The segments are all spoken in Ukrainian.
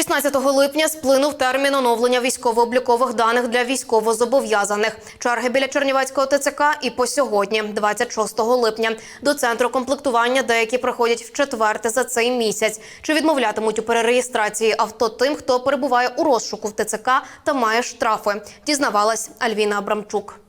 16 липня сплинув термін оновлення військово-облікових даних для військовозобов'язаних. Черги біля Чернівецького ТЦК і по сьогодні, 26 липня. До центру комплектування деякі приходять в четверте за цей місяць. Чи відмовлятимуть у перереєстрації авто тим, хто перебуває у розшуку в ТЦК та має штрафи? Дізнавалась Альвіна Абрамчук.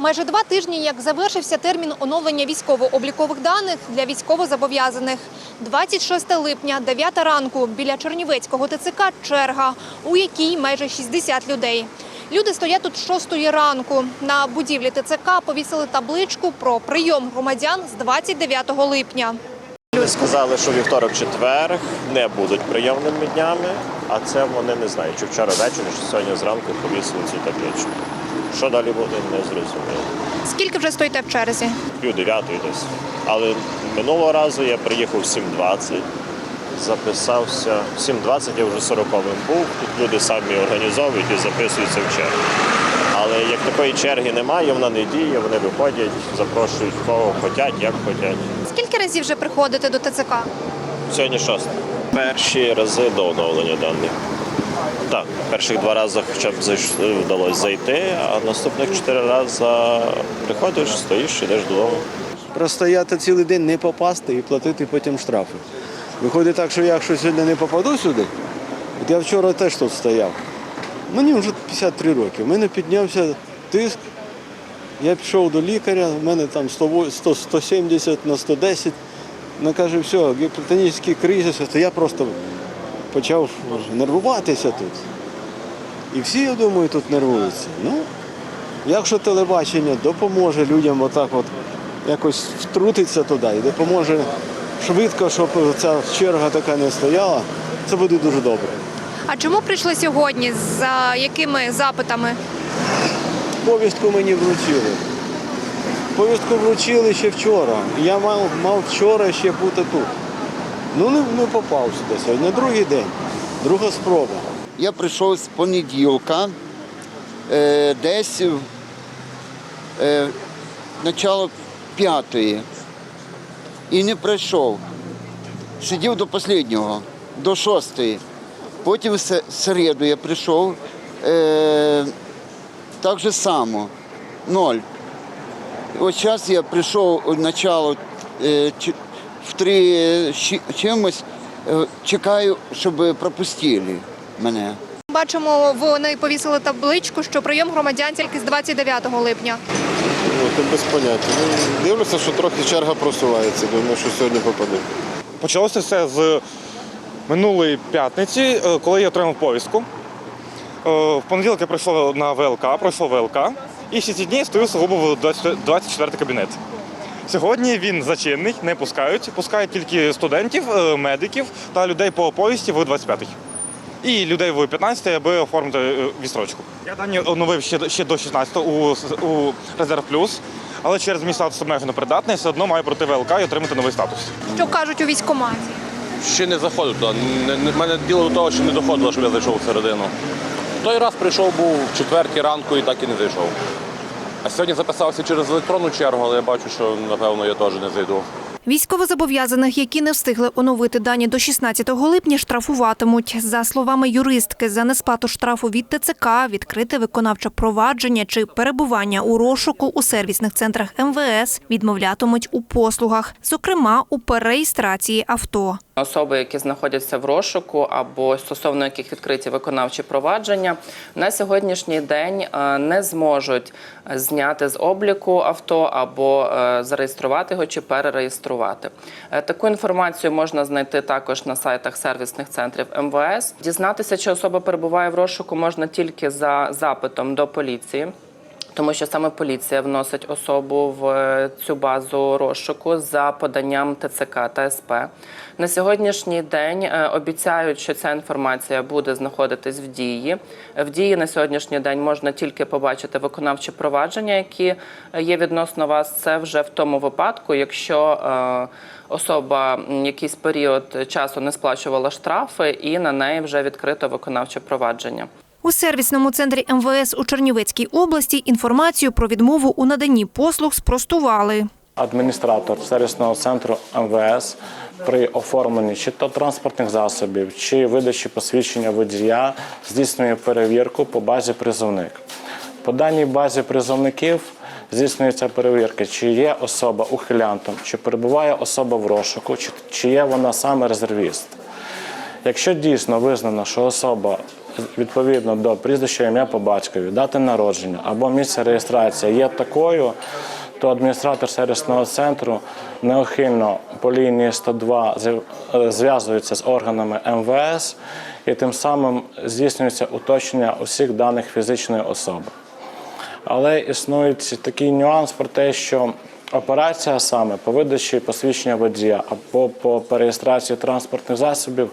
Майже два тижні, як завершився термін оновлення військово-облікових даних для військовозобов'язаних. 26 липня, 9 ранку, біля Чернівецького ТЦК черга, у якій майже 60 людей. Люди стоять тут з 6 ранку. На будівлі ТЦК повісили табличку про прийом громадян з 29 липня. Сказали, що вівторок-четвер не будуть прийомними днями, а це вони не знають, чи вчора ввечері, чи сьогодні зранку повісили цю табличку. Що далі буде, не зрозуміло. Скільки вже стоїте в черзі? Пів дев'ятої десь. Але минулого разу я приїхав в 7.20, записався. В 7.20 я вже 40-м був. Тут люди самі організовують і записуються в чергу. Але як такої черги немає, вона не діє, вони виходять, запрошують кого хочуть, як хочуть. Скільки разів вже приходите до ТЦК? Сьогодні шосте. Перші рази до оновлення даних. Так, перших два рази хоча б зайш- вдалося зайти, а наступних чотири рази приходиш, стоїш, йдеш додому. простояти цілий день, не попасти і платити потім штрафи. Виходить так, що я якщо сьогодні не попаду сюди, от я вчора теж тут стояв. Мені вже 53 роки. У мене піднявся тиск. Я пішов до лікаря, у мене там 100 100 170 на 110. Вона каже, все, гіпертонічний кризис, то я просто почав нервуватися тут. І всі, я думаю, тут нервуються. Ну, Якщо телебачення допоможе людям отак от якось втрутитися туди і допоможе швидко, щоб ця черга така не стояла, це буде дуже добре. А чому прийшли сьогодні? За якими запитами? Повістку мені вручили. Повістку вручили ще вчора. Я мав, мав вчора ще бути тут. Ну не, не попав сюди сьогодні. Другий день, друга спроба. Я прийшов з понеділка, е, десь е, начало п'ятої. І не прийшов. Сидів до останнього, до шостої. Потім в середу я прийшов е, так же само, ноль. Ось зараз я прийшов начало е, в три чимось, е, чекаю, щоб пропустили мене. Бачимо, вони повісили табличку, що прийом громадян тільки з 29 липня. Ну, тут без поняття. Ну, дивлюся, що трохи черга просувається. Думаю, що сьогодні попаду. Почалося все з минулої п'ятниці, е, коли я отримав повістку. Е, В понеділок я прийшов на ВЛК, пройшов ВЛК, і всі ці дні стою сугубо в 24 кабінет. Сьогодні він зачинний, не пускають. Пускають тільки студентів, е, медиків та людей по повісті в 25-й. І людей в 15 аби оформити е, відстрочку. Я дані оновив ще, до- ще до 16 у, у Резерв Плюс, але через мій статус обмежено придатний, все одно маю пройти ВЛК і отримати новий статус. Що кажуть у військкоматі? Ще не заходив туди. Не, не, мене діло до того, що не доходило, щоб я зайшов всередину. Той раз прийшов був в четвертій ранку і так і не зайшов. А сьогодні записався через електронну чергу, але я бачу, що напевно я теж не зайду. Військовозобов'язаних, які не встигли оновити дані до 16 липня, штрафуватимуть. За словами юристки, за несплату штрафу від ТЦК, відкрите виконавче провадження чи перебування у розшуку у сервісних центрах МВС відмовлятимуть у послугах, зокрема у перереєстрації авто. Особи, які знаходяться в розшуку або стосовно яких відкриті виконавчі провадження, на сьогоднішній день е, не зможуть зняти з обліку авто або е, зареєструвати його чи перереєструвати. Е, Таку інформацію можна знайти також на сайтах сервісних центрів МВС. Дізнатися, чи особа перебуває в розшуку, можна тільки за запитом до поліції. Тому що саме поліція вносить особу в е, цю базу розшуку за поданням ТЦК та СП. На сьогоднішній день е, обіцяють, що ця інформація буде знаходитись в дії. В дії на сьогоднішній день можна тільки побачити виконавчі провадження, які е, є відносно вас. Це вже в тому випадку, якщо особа якийсь період часу не сплачувала штрафи, і на неї вже відкрито виконавче провадження. У сервісному центрі МВС у Чернівецькій області інформацію про відмову у наданні послуг спростували. Адміністратор сервісного центру МВС при оформленні чи то транспортних засобів, чи видачі посвідчення водія здійснює перевірку по базі призовник. По даній базі призовників здійснюється перевірка, чи є особа ухилянтом, чи перебуває особа в розшуку, чи, є вона саме резервіст. Якщо дійсно визнано, що особа відповідно до прізвища ім'я по батькові, дати народження або місця реєстрації є такою, то адміністратор сервісного центру неухильно по лінії 102 е, зв'язується з органами МВС і тим самим здійснюється уточнення усіх даних фізичної особи. Але існує такий нюанс про те, що операція саме по видачі посвідчення водія або по переєстрації транспортних засобів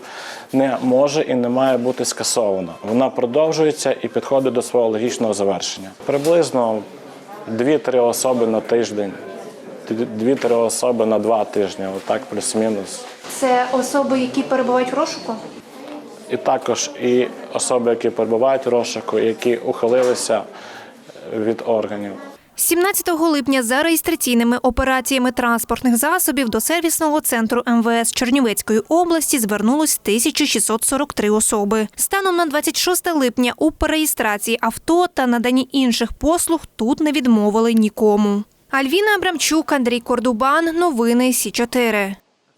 не може і не має бути скасована. Вона продовжується і підходить до свого логічного завершення. Приблизно 2-3 особи на тиждень, 2-3 особи на 2 тижні, отак плюс-мінус. Це особи, які перебувають в розшуку? І також і особи, які перебувають у розшуку, які ухилилися від органів. 17 липня за реєстраційними операціями транспортних засобів до сервісного центру МВС Чернівецької області звернулось 1643 особи. Станом на 26 липня у переєстрації авто та наданні інших послуг тут не відмовили нікому. Альвіна Абрамчук, Андрій Кордубан. Новини Сі 4